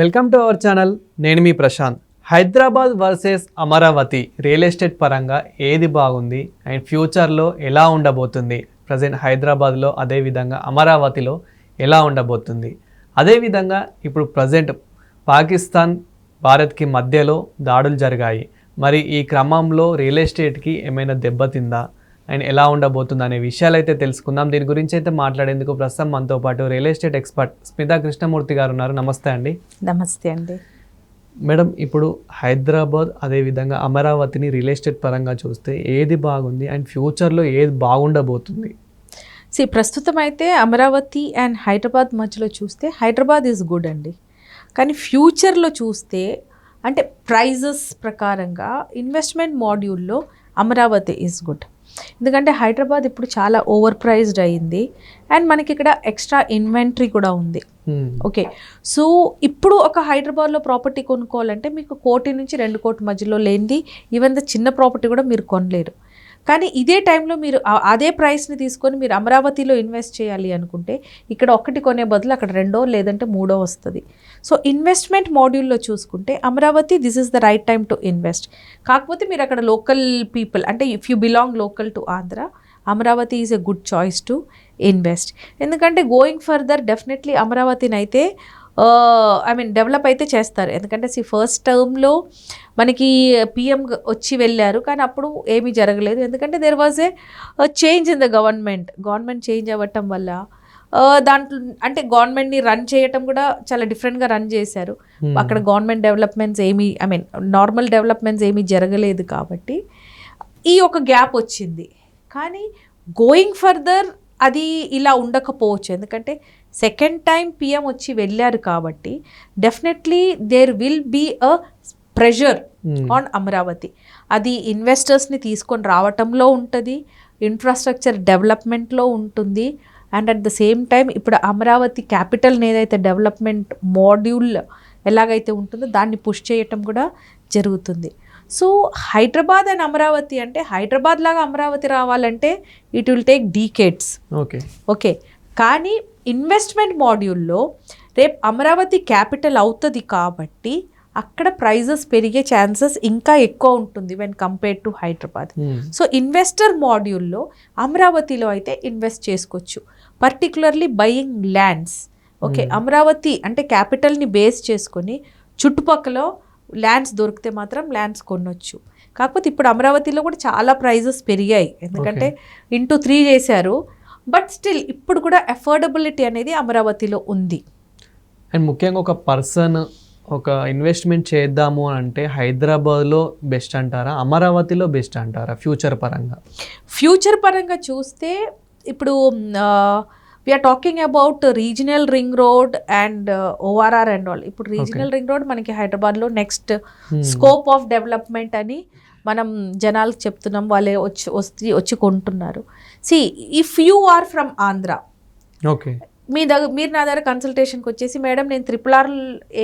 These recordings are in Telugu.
Welcome to our channel. నేను మీ Prashant. Hyderabad versus Amaravati real estate పరంగా ఏది బాగుంది అండ్ ఫ్యూచర్లో ఎలా ఉండబోతుంది? ప్రజెంట్ హైదరాబాద్లో అదేవిధంగా అమరావతిలో ఎలా ఉండబోతుంది? అదేవిధంగా ఇప్పుడు ప్రజెంట్ పాకిస్తాన్ భారత్కి మధ్యలో దాడులు జరిగాయి. మరి ఈ క్రమంలో రియల్ ఎస్టేట్కి ఏమైనా దెబ్బతిందా? అండ్ ఎలా ఉండబోతుంది అనే విషయాలు అయితే తెలుసుకుందాం. దీని గురించి అయితే మాట్లాడేందుకు ప్రస్తుతం మనతో పాటు real estate expert Smita Krishnamurthy garu ఉన్నారు. నమస్తే అండి. నమస్తే అండి. మేడం ఇప్పుడు హైదరాబాద్ అదేవిధంగా అమరావతిని రియల్ ఎస్టేట్ పరంగా చూస్తే ఏది బాగుంది? అండ్ ఫ్యూచర్లో ఏది బాగుండబోతుంది? సి ప్రస్తుతం అయితే అమరావతి అండ్ హైదరాబాద్ మధ్యలో చూస్తే హైదరాబాద్ ఈజ్ గుడ్ అండి. కానీ ఫ్యూచర్లో చూస్తే అంటే ప్రైజెస్ ప్రకారంగా ఇన్వెస్ట్మెంట్ మాడ్యూల్లో అమరావతి ఈజ్ గుడ్. ఎందుకంటే హైదరాబాద్ ఇప్పుడు చాలా ఓవర్ ప్రైజ్డ్ అయింది. అండ్ మనకి ఇక్కడ ఎక్స్ట్రా ఇన్వెంటరీ కూడా ఉంది. Hmm. ఓకే. సో ఇప్పుడు ఒక హైదరాబాద్లో ప్రాపర్టీ కొనుక్కోవాలంటే మీకు కోటి నుంచి రెండు కోటి మధ్యలో లేనిది ఈవెన్ ద చిన్న ప్రాపర్టీ కూడా మీరు కొనలేరు. కానీ ఇదే టైంలో మీరు అదే ప్రైస్ని తీసుకొని మీరు అమరావతిలో ఇన్వెస్ట్ చేయాలి అనుకుంటే ఇక్కడ ఒక్కటి కొనే బదులు అక్కడ రెండో లేదంటే మూడో వస్తుంది. సో ఇన్వెస్ట్మెంట్ మాడ్యూల్లో చూసుకుంటే Amaravati this is the right time to invest కాకపోతే మీరు అక్కడ లోకల్ పీపుల్ అంటే if you belong local to Andhra Amaravati is a good choice to invest ఎందుకంటే గోయింగ్ ఫర్దర్ డెఫినెట్లీ అమరావతిని అయితే ఐ మీన్ డెవలప్ అయితే చేస్తారు. ఎందుకంటే సి ఫస్ట్ టర్మ్లో మనకి పిఎం వచ్చి వెళ్ళారు కానీ అప్పుడు ఏమీ జరగలేదు. ఎందుకంటే there was a change in the government government change అవ్వటం వల్ల దాంట్లో అంటే గవర్నమెంట్ని రన్ చేయటం కూడా చాలా డిఫరెంట్గా రన్ చేశారు Hmm. అక్కడ గవర్నమెంట్ డెవలప్మెంట్స్ ఏమీ ఐ మీన్ నార్మల్ డెవలప్మెంట్స్ ఏమీ జరగలేదు కాబట్టి ఈ ఒక గ్యాప్ వచ్చింది కానీ గోయింగ్ ఫర్దర్ అది ఇలా ఉండకపోవచ్చు ఎందుకంటే సెకండ్ టైం పిఎం వచ్చి వెళ్ళారు కాబట్టి definitely there will be a pressure. On Amaravati అది ఇన్వెస్టర్స్ని తీసుకొని రావటంలో ఉంటుంది ఇన్ఫ్రాస్ట్రక్చర్ డెవలప్మెంట్లో ఉంటుంది and at the same time ఇప్పుడు అమరావతి క్యాపిటల్ని ఏదైతే డెవలప్మెంట్ మాడ్యూల్ ఎలాగైతే ఉంటుందో దాన్ని పుష్ చేయటం కూడా జరుగుతుంది. సో హైదరాబాద్ అండ్ అమరావతి అంటే హైదరాబాద్ లాగా అమరావతి రావాలంటే it will take decades okay. Okay. కానీ ఇన్వెస్ట్మెంట్ మాడ్యూల్లో రేపు అమరావతి క్యాపిటల్ అవుతుంది కాబట్టి అక్కడ ప్రైజెస్ పెరిగే ఛాన్సెస్ ఇంకా ఎక్కువ ఉంటుంది when compare to Hyderabad. So investor మాడ్యూల్లో అమరావతిలో అయితే ఇన్వెస్ట్ చేసుకోవచ్చు. Particularly buying lands okay Amaravati అంటే క్యాపిటల్ని బేస్ చేసుకొని చుట్టుపక్కల ల్యాండ్స్ దొరికితే మాత్రం ల్యాండ్స్ కొనొచ్చు. కాకపోతే ఇప్పుడు అమరావతిలో కూడా చాలా ప్రైజెస్ పెరిగాయి. ఎందుకంటే ఇంటూ త్రీ చేశారు. బట్ స్టిల్ ఇప్పుడు కూడా అఫోర్డబిలిటీ అనేది అమరావతిలో ఉంది. అండ్ ముఖ్యంగా ఒక పర్సన్ ఒక ఇన్వెస్ట్మెంట్ చేద్దాము అని అంటే హైదరాబాద్లో బెస్ట్ అంటారా? అమరావతిలో బెస్ట్ అంటారా? ఫ్యూచర్ పరంగా? ఫ్యూచర్ పరంగా చూస్తే ఇప్పుడు we are talking about regional ring road and ORR and all ఇప్పుడు రీజనల్ రింగ్ రోడ్ మనకి హైదరాబాద్లో నెక్స్ట్. స్కోప్ ఆఫ్ డెవలప్మెంట్ అని మనం జనాలకు చెప్తున్నాం. వాళ్ళే వచ్చి వచ్చి వచ్చి కొంటున్నారు. See if you are from Andhra okay మీ దగ్గర మీరు నా దగ్గర కన్సల్టేషన్కి వచ్చేసి మేడం నేను త్రిపుల్ ఆర్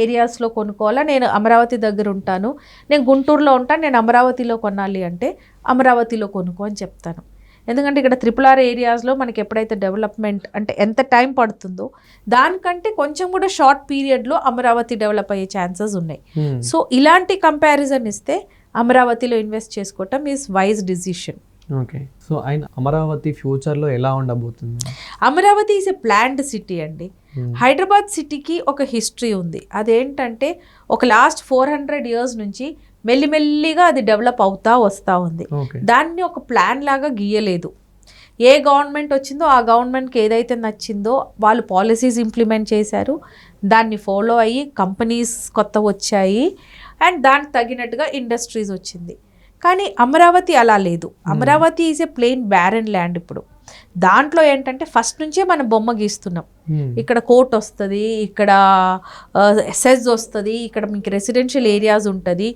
ఏరియాస్లో కొనుక్కోవాలా? నేను అమరావతి దగ్గర ఉంటాను. నేను గుంటూరులో ఉంటాను. నేను అమరావతిలో కొనాలి అంటే అమరావతిలో కొనుక్కో అని చెప్తాను. ఎందుకంటే ఇక్కడ త్రిపుల్ ఆర్ ఏరియాస్లో మనకి ఎప్పుడైతే డెవలప్మెంట్ అంటే ఎంత టైం పడుతుందో దానికంటే కొంచెం కూడా షార్ట్ పీరియడ్లో అమరావతి డెవలప్ అయ్యే ఛాన్సెస్ ఉన్నాయి. Hmm. సో ఇలాంటి కంపారిజన్ ఇస్తే అమరావతిలో ఇన్వెస్ట్ చేసుకోవటం is wise decision okay so ఆయన అమరావతి ఫ్యూచర్లో ఎలా ఉండబోతుంది? Amaravati is a planned city అండి. Hmm. హైదరాబాద్ సిటీకి ఒక హిస్టరీ ఉంది. అదేంటంటే ఒక లాస్ట్ ఫోర్ హండ్రెడ్ ఇయర్స్ నుంచి మెల్లిమెల్లిగా అది డెవలప్ అవుతా వస్తూ ఉంది. దాన్ని ఒక ప్లాన్ లాగా గీయలేదు. ఏ గవర్నమెంట్ వచ్చిందో ఆ గవర్నమెంట్కి ఏదైతే నచ్చిందో వాళ్ళు పాలసీస్ ఇంప్లిమెంట్ చేశారు. దాన్ని ఫాలో అయ్యి కంపెనీస్ కొత్త వచ్చాయి. అండ్ దానికి తగినట్టుగా ఇండస్ట్రీస్ వచ్చింది. కానీ అమరావతి అలా లేదు. Amaravati is a plain barren land ఇప్పుడు. దాంట్లో ఏంటంటే ఫస్ట్ నుంచే మనం బొమ్మ గీస్తున్నాం. Hmm. ఇక్కడ కోర్ట్ వస్తుంది ఇక్కడ సెజ్ వస్తుంది ఇక్కడ మీకు రెసిడెన్షియల్ ఏరియాస్ ఉంటుంది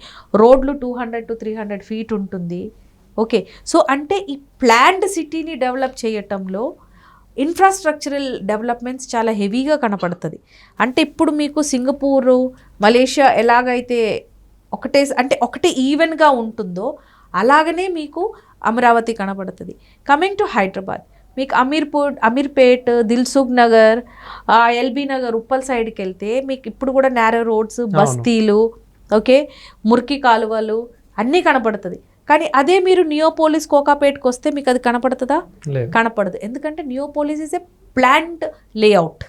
రోడ్లు two hundred to three hundred feet ఉంటుంది. ఓకే సో అంటే ఈ ప్లాండ్ సిటీని డెవలప్ చేయటంలో ఇన్ఫ్రాస్ట్రక్చరల్ డెవలప్మెంట్స్ చాలా హెవీగా కనపడుతుంది. అంటే ఇప్పుడు మీకు సింగపూరు మలేషియా ఎలాగైతే ఒకటే అంటే ఒకటే ఈవెన్గా ఉంటుందో అలాగనే మీకు అమరావతి కనబడుతుంది కమింగ్ టు హైదరాబాద్ మీకు అమీర్పూర్ అమీర్పేట్ దిల్సుఖ్ నగర్ ఎల్బీ నగర్ ఉప్పల్ సైడ్కి వెళ్తే మీకు ఇప్పుడు కూడా నేరో రోడ్స్ బస్తీలు ఓకే మురికి కాలువలు అన్నీ కనపడుతుంది. కానీ అదే మీరు నియోపోలిస్ కోకాపేట్కి వస్తే మీకు అది కనపడుతుందా? కనపడదు. ఎందుకంటే Neopolis is a planned layout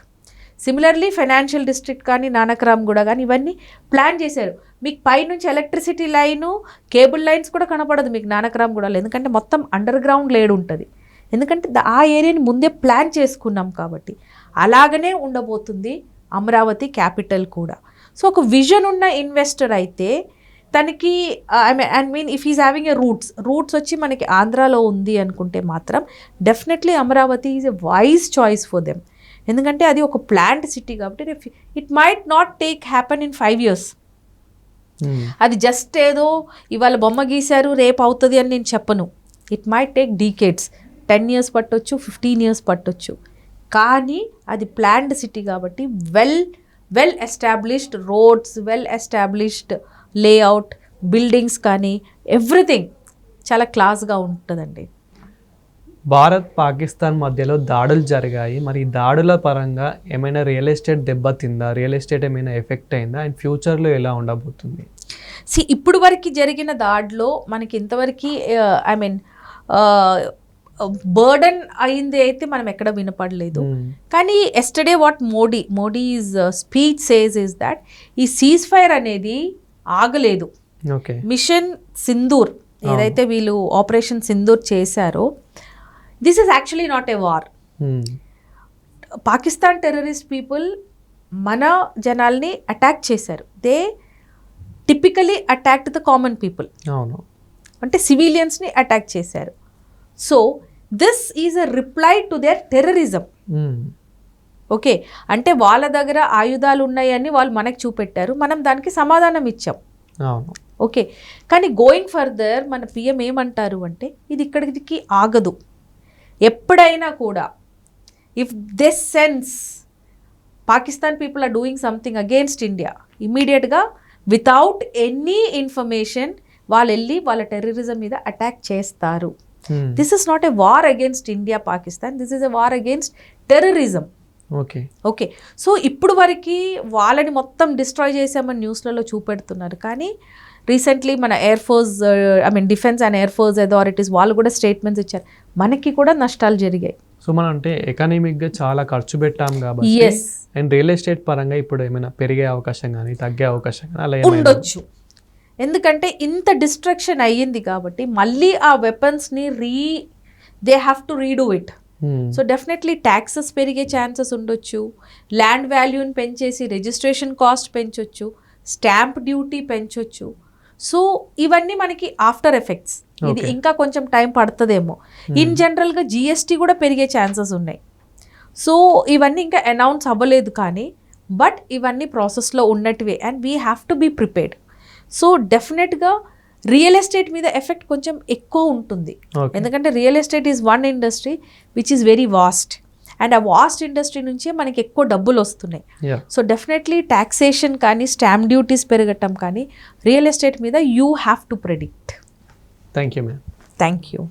similarly financial district కానీ నానక్రామ్ కూడా కానీ ఇవన్నీ ప్లాన్ చేశారు. మీకు పైనుంచి ఎలక్ట్రిసిటీ లైను కేబుల్ లైన్స్ కూడా కనపడదు మీకు నానక్రామ్ కూడా ఎందుకంటే మొత్తం అండర్ గ్రౌండ్ లేడ్ ఉంటుంది. ఎందుకంటే ఆ ఏరియాని ముందే ప్లాన్ చేసుకున్నాం కాబట్టి. అలాగనే ఉండబోతుంది అమరావతి క్యాపిటల్ కూడా. సో ఒక విజన్ ఉన్న ఇన్వెస్టర్ అయితే తనకి I mean I mean if is having a roots roots వచ్చి మనకి ఆంధ్రాలో ఉంది అనుకుంటే మాత్రం definitely Amaravati is a wise choice for them ఎందుకంటే అది ఒక ప్లాంట్ సిటీ కాబట్టి it might not take happen in five years. అది జస్ట్ ఏదో ఇవాళ బొమ్మ గీశారు రేపు అవుతుంది అని నేను చెప్పను. It might take decades ten years పట్టొచ్చు ఫిఫ్టీన్ ఇయర్స్ పట్టొచ్చు. కానీ అది ప్లాన్డ్ సిటీ కాబట్టి well well established roads well established layout buildings కానీ ఎవ్రీథింగ్ చాలా క్లాస్గా ఉంటుందండి. భారత్ పాకిస్తాన్ మధ్యలో దాడులు జరిగాయి. మరి దాడుల పరంగా ఏమైనా రియల్ ఎస్టేట్ దెబ్బతిందా రియల్ ఎస్టేట్ ఏమైనా ఎఫెక్ట్ అయిందా? అండ్ ఫ్యూచర్లో ఎలా ఉండబోతుంది? సి ఇప్పుడు వరకు జరిగిన దాడిలో మనకి ఇంతవరకు ఐ మీన్ బర్డన్ అయింది అయితే మనం ఎక్కడ వినపడలేదు. కానీ yesterday what Modi Modi's speech says is that ఈ సీజ్ ఫైర్ అనేది ఆగలేదు. ఓకే. మిషన్ సింధూర్ ఏదైతే వీళ్ళు ఆపరేషన్ సింధూర్ చేశారో this is actually not a war. Pakistan terrorist people మన జనాల్ని అటాక్ చేశారు they typically attacked the common people అవును అంటే సివిలియన్స్ని అటాక్ చేశారు so this is a reply to their terrorism. Okay అంటే వాళ్ళ దగ్గర ఆయుధాలు ఉన్నాయని వాళ్ళు మనకు చూపెట్టారు మనం దానికి సమాధానం ఇచ్చాం అవును ఓకే కానీ గోయింగ్ ఫర్దర్ మన పిఎం ఏమంటారు అంటే ఇది ఇక్కడికి ఆగదు ఎప్పుడైనా కూడా if this sense Pakistan people are doing something against India ఇమీడియట్గా వితౌట్ ఎనీ ఇన్ఫర్మేషన్ వాళ్ళు వెళ్ళి వాళ్ళ టెర్రరిజం మీద అటాక్ చేస్తారు. This is not a war against India Pakistan this is a war against terrorism okay. Okay. So ఇప్పుడు వరకు వాళ్ళని మొత్తం డిస్ట్రాయ్ చేసామని న్యూస్లలో చూపెడుతున్నారు. కానీ రీసెంట్లీ మన air force I mean defence and air force authorities వాళ్ళు కూడా స్టేట్మెంట్స్ ఇచ్చారు. మనకి కూడా నష్టాలు జరిగాయి. సో మనం అంటే ఎకనామిక్గా చాలా ఖర్చు పెట్టాం కాబట్టి ఎస్ అండ్ రియల్ ఎస్టేట్ పరంగా ఇప్పుడు ఏమైనా పెరిగే అవకాశం కానీ తగ్గే అవకాశం కానీ అలా ఉండొచ్చు. ఎందుకంటే ఇంత డిస్ట్రక్షన్ అయ్యింది కాబట్టి మళ్ళీ ఆ వెపన్స్ని re they have to redo it. So definitely taxes పెరిగే ఛాన్సెస్ ఉండొచ్చు. ల్యాండ్ వాల్యూని పెంచేసి రిజిస్ట్రేషన్ కాస్ట్ పెంచొచ్చు. స్టాంప్ డ్యూటీ పెంచొచ్చు. సో ఇవన్నీ మనకి ఆఫ్టర్ ఎఫెక్ట్స్ ఇది. ఇంకా కొంచెం టైం పడుతుందేమో. ఇన్ జనరల్గా జిఎస్టీ కూడా పెరిగే ఛాన్సెస్ ఉన్నాయి. సో ఇవన్నీ ఇంకా అనౌన్స్ అవ్వలేదు కానీ బట్ ఇవన్నీ ప్రాసెస్లో ఉన్నట్టువే. And we have to be prepared so డెఫినెట్గా రియల్ ఎస్టేట్ మీద ఎఫెక్ట్ కొంచెం ఎక్కువ ఉంటుంది. ఎందుకంటే real estate is one industry which is very vast and uh vast industry నుంచే మనకి ఎక్కువ డబ్బులు వస్తున్నాయి. సో డెఫినెట్లీ ట్యాక్సేషన్ కానీ స్టాంప్ డ్యూటీస్ పెరగటం కానీ రియల్ ఎస్టేట్ మీద you have to predict thank you ma'am thank you